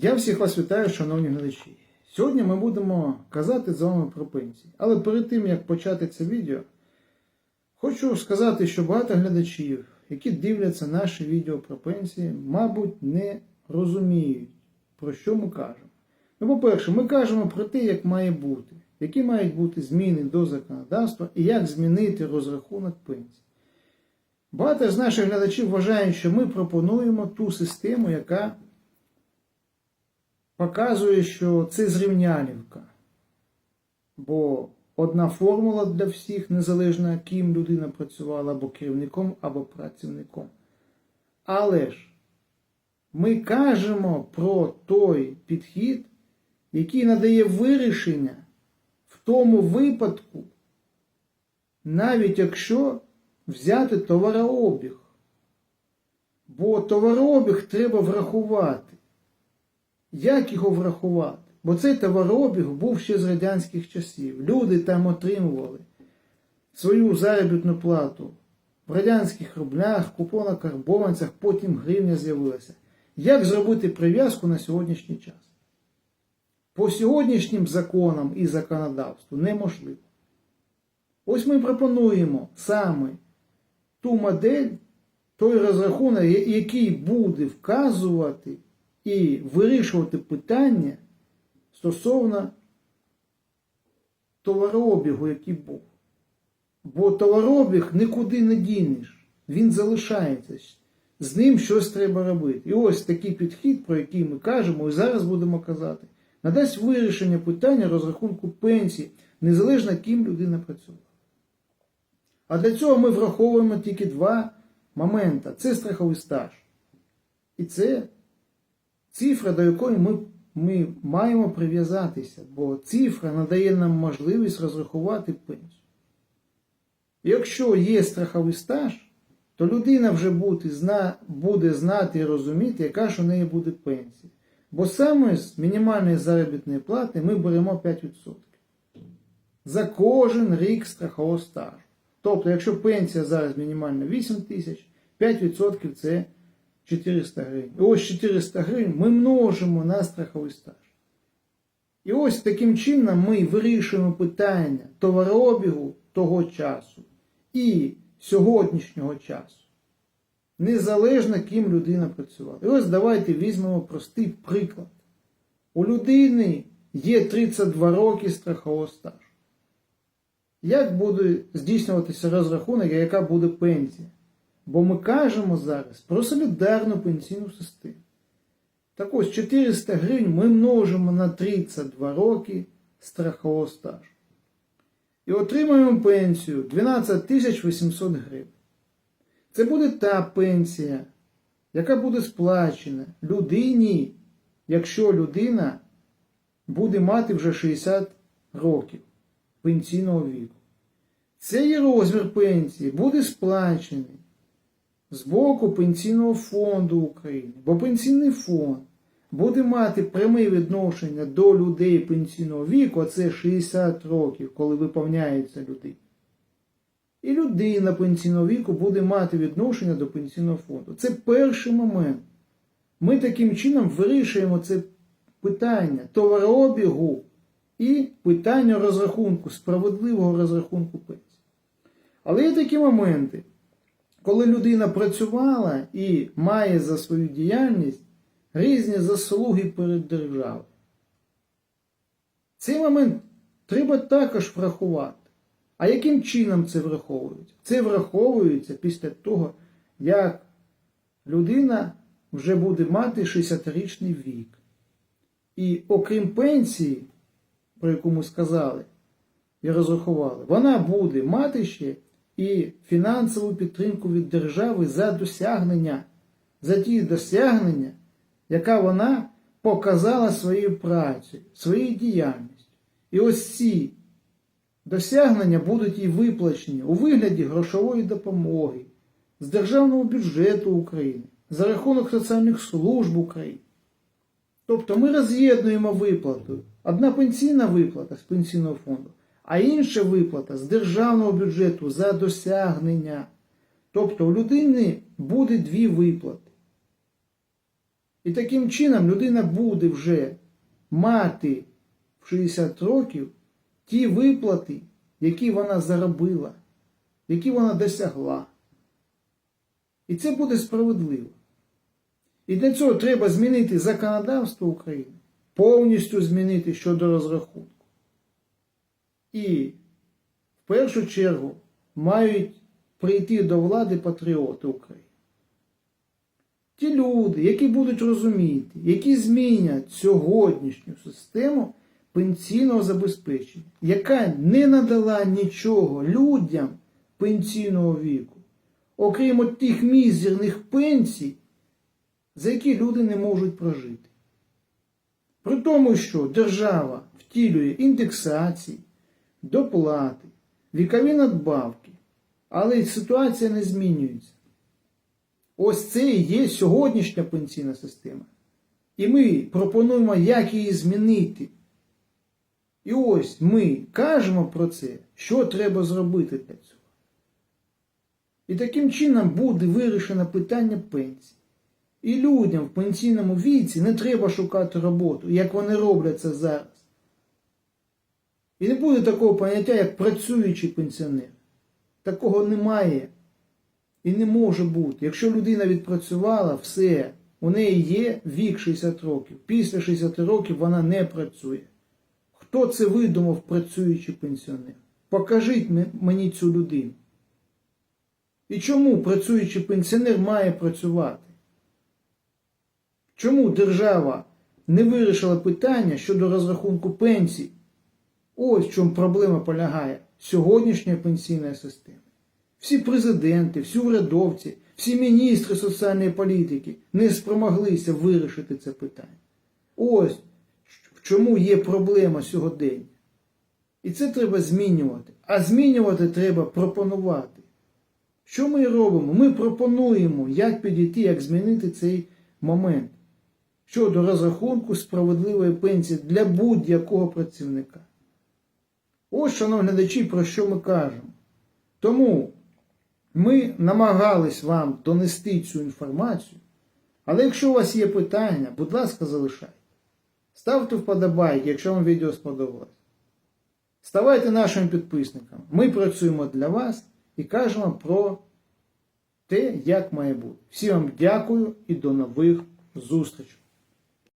Я всіх вас вітаю, шановні глядачі. Сьогодні ми будемо казати з вами про пенсії. Але перед тим, як почати це відео, хочу сказати, що багато глядачів, які дивляться наше відео про пенсії, мабуть, не розуміють, про що ми кажемо. Ну, по-перше, ми кажемо про те, як має бути, які мають бути зміни до законодавства і як змінити розрахунок пенсії. Багато з наших глядачів вважають, що ми пропонуємо ту систему, яка показує, що це зрівнялівка. Бо одна формула для всіх, незалежно ким людина працювала, або керівником, або працівником. Але ж ми кажемо про той підхід, який надає вирішення в тому випадку, навіть якщо взяти товарообіг. Бо товарообіг треба врахувати. Як його врахувати? Бо цей товарообіг був ще з радянських часів. Люди там отримували свою заробітну плату в радянських рублях, купонах, карбованцях, потім гривня з'явилася. Як зробити прив'язку на сьогоднішній час? По сьогоднішнім законам і законодавству неможливо. Ось ми пропонуємо саме ту модель, той розрахунок, який буде вказувати і вирішувати питання стосовно товарообігу, який був. Бо товарообіг нікуди не дінеш, він залишається. З ним щось треба робити. І ось такий підхід, про який ми кажемо, і зараз будемо казати, надасть вирішення питання розрахунку пенсії, незалежно ким людина працює. А для цього ми враховуємо тільки два моменти. Це страховий стаж. І це цифра, до якої ми, ми маємо прив'язатися, бо цифра надає нам можливість розрахувати пенсію. Якщо є страховий стаж, то людина вже буде, зна, буде знати і розуміти, яка ж у неї буде пенсія. Бо саме з мінімальної заробітної плати ми беремо 5% за кожен рік страхового стажу. Тобто, якщо пенсія зараз мінімальна 8 тисяч, 5% це 400 гривень. І ось 400 гривень ми множимо на страховий стаж. І ось таким чином ми вирішуємо питання товарообігу того часу і сьогоднішнього часу. Незалежно ким людина працювала. І ось давайте візьмемо простий приклад. У людини є 32 роки страхового стажу. Як буде здійснюватися розрахунок, яка буде пенсія? Бо ми кажемо зараз про солідарну пенсійну систему. Так ось 400 гривень ми множимо на 32 роки страхового стажу. І отримуємо пенсію 12 800 гривень. Це буде та пенсія, яка буде сплачена людині, якщо людина буде мати вже 60 років пенсійного віку. Цей розмір пенсії буде сплачений з боку Пенсійного фонду України, бо Пенсійний фонд буде мати пряме відношення до людей пенсійного віку, це 60 років, коли виповняється людина. І людина пенсійного віку буде мати відношення до пенсійного фонду. Це перший момент. Ми таким чином вирішуємо це питання товарообігу і питання розрахунку, справедливого розрахунку пенсії. Але є такі моменти, коли людина працювала і має за свою діяльність різні заслуги перед державою. Цей момент треба також врахувати. А яким чином це враховується? Це враховується після того, як людина вже буде мати 60-річний вік. І окрім пенсії, про яку ми сказали і розрахували, вона буде мати ще і фінансову підтримку від держави за досягнення, за ті досягнення, яка вона показала своєю працею, своєю діяльністю. І ось ці досягнення будуть їй виплачені у вигляді грошової допомоги з державного бюджету України, за рахунок соціальних служб України. Тобто ми роз'єднуємо виплату. Одна пенсійна виплата з пенсійного фонду, а інша виплата з державного бюджету за досягнення. Тобто у людини буде дві виплати. І таким чином людина буде вже мати в 60 років ті виплати, які вона заробила, які вона досягла. І це буде справедливо. І для цього треба змінити законодавство України, повністю змінити щодо розрахунку. І в першу чергу мають прийти до влади патріоти України. Ті люди, які будуть розуміти, які змінять сьогоднішню систему пенсійного забезпечення, яка не надала нічого людям пенсійного віку, окрім от тих мізерних пенсій, за які люди не можуть прожити. При тому, що держава втілює індексації, доплати, вікові надбавки, але ситуація не змінюється. Ось це і є сьогоднішня пенсійна система. І ми пропонуємо, як її змінити. І ось ми кажемо про це, що треба зробити для цього. І таким чином буде вирішено питання пенсії. І людям в пенсійному віці не треба шукати роботу, як вони роблять це зараз. І не буде такого поняття, як працюючий пенсіонер. Такого немає і не може бути. Якщо людина відпрацювала, все, у неї є вік 60 років. Після 60 років вона не працює. Хто це видумав працюючий пенсіонер? Покажіть мені цю людину. І чому працюючий пенсіонер має працювати? Чому держава не вирішила питання щодо розрахунку пенсій? Ось в чому проблема полягає сьогоднішньої пенсійної системи. Всі президенти, всі урядовці, всі міністри соціальної політики не спромоглися вирішити це питання. Ось в чому є проблема сьогодення. І це треба змінювати. А змінювати треба пропонувати. Що ми робимо? Ми пропонуємо, як підійти, як змінити цей момент щодо розрахунку справедливої пенсії для будь-якого працівника. Ось, шановні глядачі, про що ми кажемо. Тому ми намагались вам донести цю інформацію, але якщо у вас є питання, будь ласка, залишайте. Ставте вподобайки, якщо вам відео сподобалось. Ставайте нашими підписниками. Ми працюємо для вас і кажемо про те, як має бути. Всім вам дякую і до нових зустрічей.